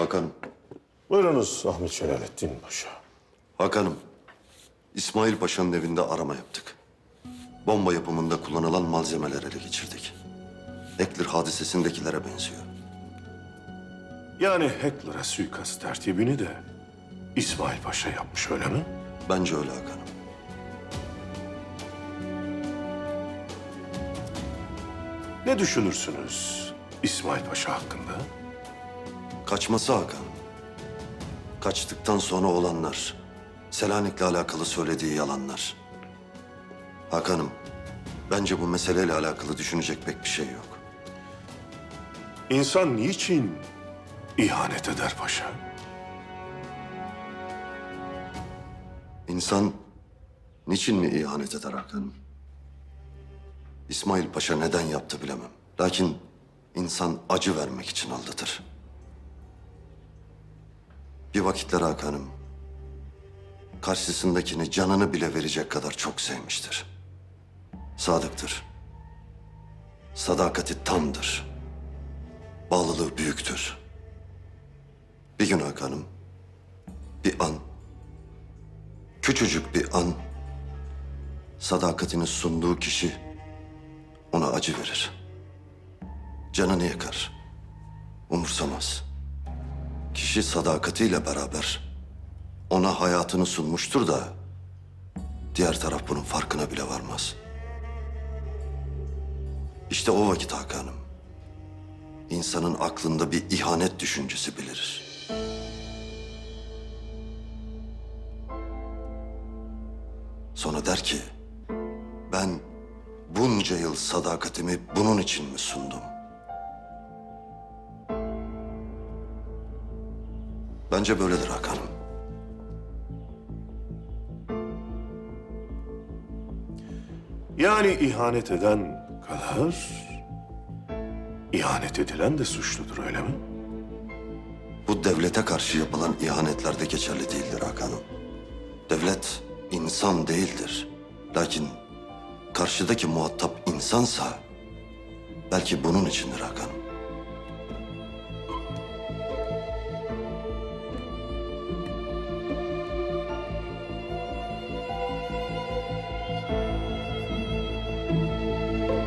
Hakanım, Buyurunuz Ahmet Celalettin Paşa. Hakanım. İsmail Paşa'nın evinde arama yaptık. Bomba yapımında kullanılan malzemeler ele geçirdik. Eklir hadisesindekilere benziyor. Yani Heckler'a suikast tertibini de İsmail Paşa yapmış öyle mi? Bence öyle Hakanım. Ne düşünürsünüz İsmail Paşa hakkında? Kaçması Hakan. Kaçtıktan sonra olanlar. Selanik'le alakalı söylediği yalanlar. Hakanım, bence bu meseleyle alakalı düşünecek pek bir şey yok. İnsan niçin ihanet eder paşa? İnsan niçin mi ihanet eder Hakanım? İsmail Paşa neden yaptı bilemem. Lakin insan acı vermek için aldatır. Bir vakitler Hakanım, karşısındakini canını bile verecek kadar çok sevmiştir. Sadıktır. Sadakati tamdır. Bağlılığı büyüktür. Bir gün Hakanım, bir an Küçücük bir an sadakatini sunduğu kişi ona acı verir. Canını yakar. Umursamaz. Kişi sadakatiyle beraber ona hayatını sunmuştur da diğer taraf bunun farkına bile varmaz. İşte o vakit Hakan'ım. insanın aklında bir ihanet düşüncesi belirir. Sonra der ki, ben bunca yıl sadakatimi bunun için mi sundum? Bence böyledir Hakan'ım. Yani ihanet eden kadar ihanet edilen de suçludur öyle mi? Bu devlete karşı yapılan ihanetlerde geçerli değildir Hakan'ım. Devlet insan değildir. Lakin karşıdaki muhatap insansa belki bunun içindir Hakan'ım.